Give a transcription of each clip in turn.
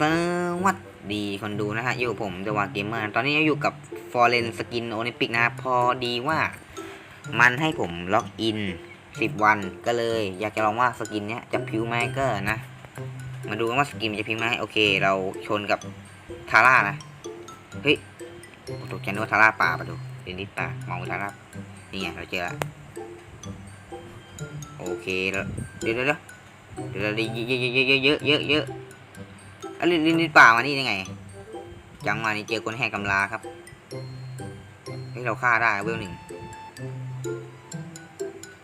สวัสดีคนดูนะฮะอยู่ผมเดวาเกมเมอร์ตอนนี้อยู่กับ f o r e n Skin Olympic นะพอดีว่ามันให้ผมล็อกอิน 10 วันก็เลย อยากจะลองว่าสกินเนี้ยจะพิวไหมก็นะ มาดูกันว่าสกินจะพิวไหมโอเค เราชนกับทาร่านะ เฮ้ยตกใจนึกว่าทาร่าป่าปะดูเดนนิสป่ามองทาร่านี่ไงเราเจอละโอเคแล้วเยวเดี๋ยวเดี๋ยวเดี๋ยวเดี๋ยวเยอะเยอะเยอะเยอะเยอะเยอะ อะลินลินนิสป่ามานี่ได้ไง จังมานี่เจอคนแหกกำลาครับเฮ้ยเราฆ่าได้เวลหนึ่ง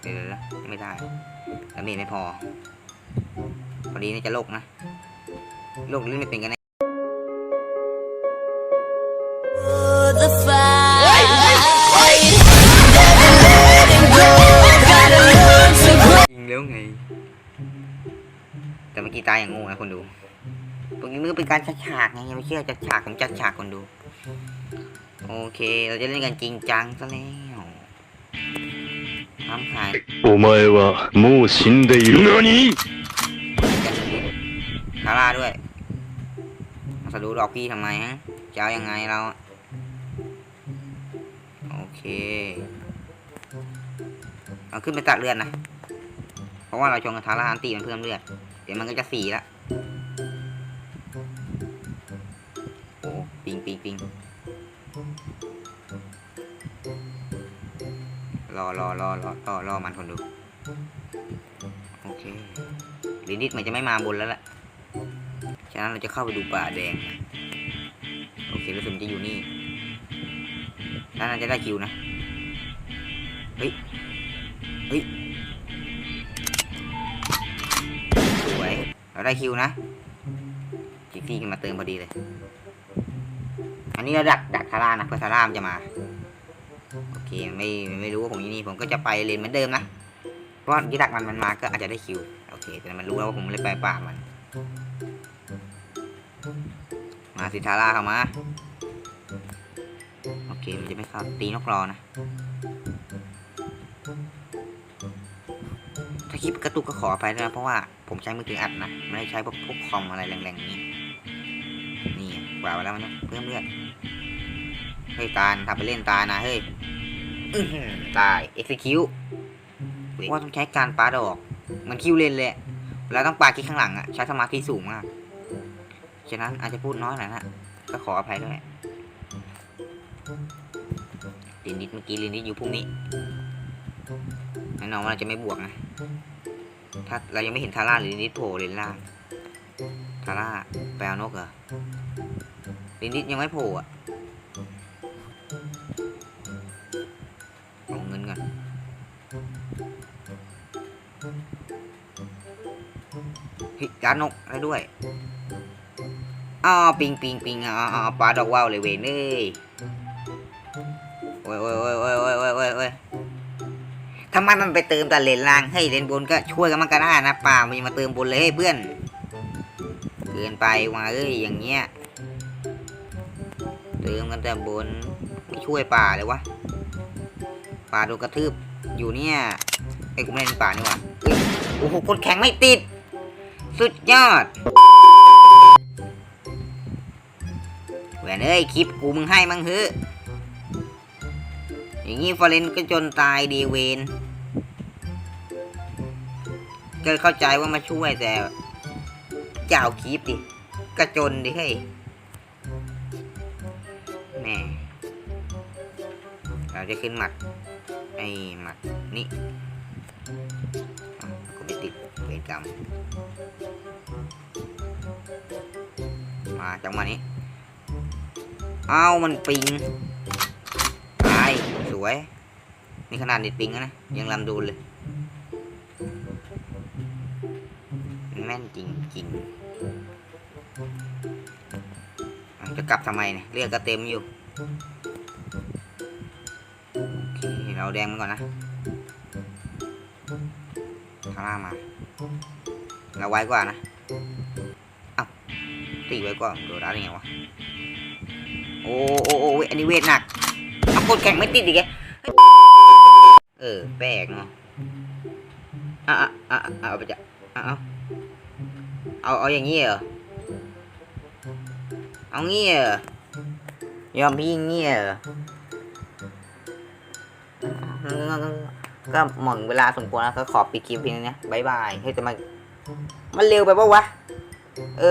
เดี๋ยวไม่ได้ดาเมจไม่พอพอดีนี่จะโลกนะโลกเล่นไม่เป็นกันแน่ยิงแล้วไง แต่เมื่อกี้ตายอย่างโง่นะคนดู ตรงนี้มันก็เป็นการจัดฉากไงยังไม่เชื่อจัดฉากผมจัดฉากคนดู โอเค เราจะเล่นกันจริงจังซะแล้วทำหาย お前はもう死んでいる。何 จัดชีวิตคาร่าด้วยมาสะดุดอกพี่ทำไมฮะจะเอายังไงเรา โอเคเอาขึ้นไปตัดเลือดนะ เพราะว่าเราชงกับทาร่าอันตีมันเพิ่มเลือด เดี๋ยวมันก็จะสีละ รอรอรอรอรอรอมันคนดู โอเคลินิดมันจะไม่มาบนแล้วล่ะ ฉะนั้นเราจะเข้าไปดูป่าแดง โอเครู้สึกมันจะอยู่นี่แล้วน่าจะได้คิวนะ เฮ้ย เฮ้ย สวย เราได้คิวนะจิกซี่ขึ้นมาเติมพอดีเลย อันนี้เราดักดักทาร่านะเพื่อทาร่ามจะมา โอเคไม่ไม่รู้ว่าผมอยู่นี่ผมก็จะไปเลนเหมือนเดิมนะเพราะว่าที่ดักมันมันมาก็อาจจะได้คิวโอเคแต่มันรู้แล้วว่าผมเลยไปป่ามัน มาสิทาร่าเข้ามาโอเคมันจะไม่เข้าตีนกรอนะถ้าคลิปกระตุกก็ขออภัยด้วยนะเพราะว่าผมใช้มือถืออัดนะไม่ได้ใช้พวกพวกคอมอะไรแรงๆนี้นี่กว่าไปแล้วมันเพิ่มเลือดเฮ้ยตาลทำไปเล่นตานะเฮ้ย อื้อหือตาย execute ว่าต้องใช้การปาดอกเหมันคิวเลนเลยอะเวลาต้องปาคิดข้างหลังอะใช้สมาธิสูงมาก ฉะนั้นอาจจะพูดน้อยหน่อยนะก็ขออภัยด้วยลินดิดเมื่อกี้ลินดิดอยู่พรุ่งนี้แน่นอนว่าเราจะไม่บวกนะ ถ้าเรายังไม่เห็นทาร่าหรือลินดิดโผล่เลนล่างทาร่าไปเอานกเหรอลินดิดยังไม่โผล่อะ เฮ้ยร้านกอะไรด้วยอ๋อปิงปิงปิงอ๋อปลาดอกว่าวเลยเวนเอ้ยโอ้ยโอ้ยโอ้ยโอ้ยโอ้ยโอ้ยโอ้ยโอ้ยทำไมมันไปเติมแต่เลนล่างเฮ้ยเลนบนก็ช่วยกันมันก็ได้นะป่ามันมาเติมบนเลยเฮ้เพื่อนเกินไปว่ะเอ้ยอย่างเงี้ยเติมกันแต่บนไม่ช่วยป่าเลยวะป่าโดนกระทืบอยู่เนี่ยไอ้กูไม่เล่นป่านี่หว่าเอ้ยโอ้โหกดแข็งไม่ติด สุดยอดแหวนเอ้ยคลิปกูมึงให้มั้งเฮ้อย่างงี้ฟอเรนก็จนตายดีเวนก็เข้าใจว่ามาช่วยแต่เจ้าคลิปดิกระจนดิเฮ้ยแม่เราจะขึ้นหมัดไอ้หมัดนี่กูไม่ติด เวรกรรม มาจังหวะนี้ เอามันปิงตายสวย นี่ขนาดเด็ดปิงนะ ยังลำดูเลย แม่นจริงจริงจะกลับทำไมเนี่ยเลือดก็เต็มอยู่โอเคเราแดงมันก่อนนะข้างล่างมา เราไว้กว่านะเอาตีไว้ก่อนโดนอะไรไงวะ โอ้โอ้โอ้เว้ยอันนี้เวทหนักเอากดแข่งไม่ติดอีกแกเออ แปลกเนาะอะอะอะอะเอาไปจะเอาเอาเอาเอาอย่างนี้เหรอ เอางี้เหรอยอมพี่งี้เหรอ ก็หมดเวลาสมควรแล้วก็ขอปิดคลิปเพียงเท่านี้บายบาย ให้ยแต่มันมันเร็วไปปะวะ เออ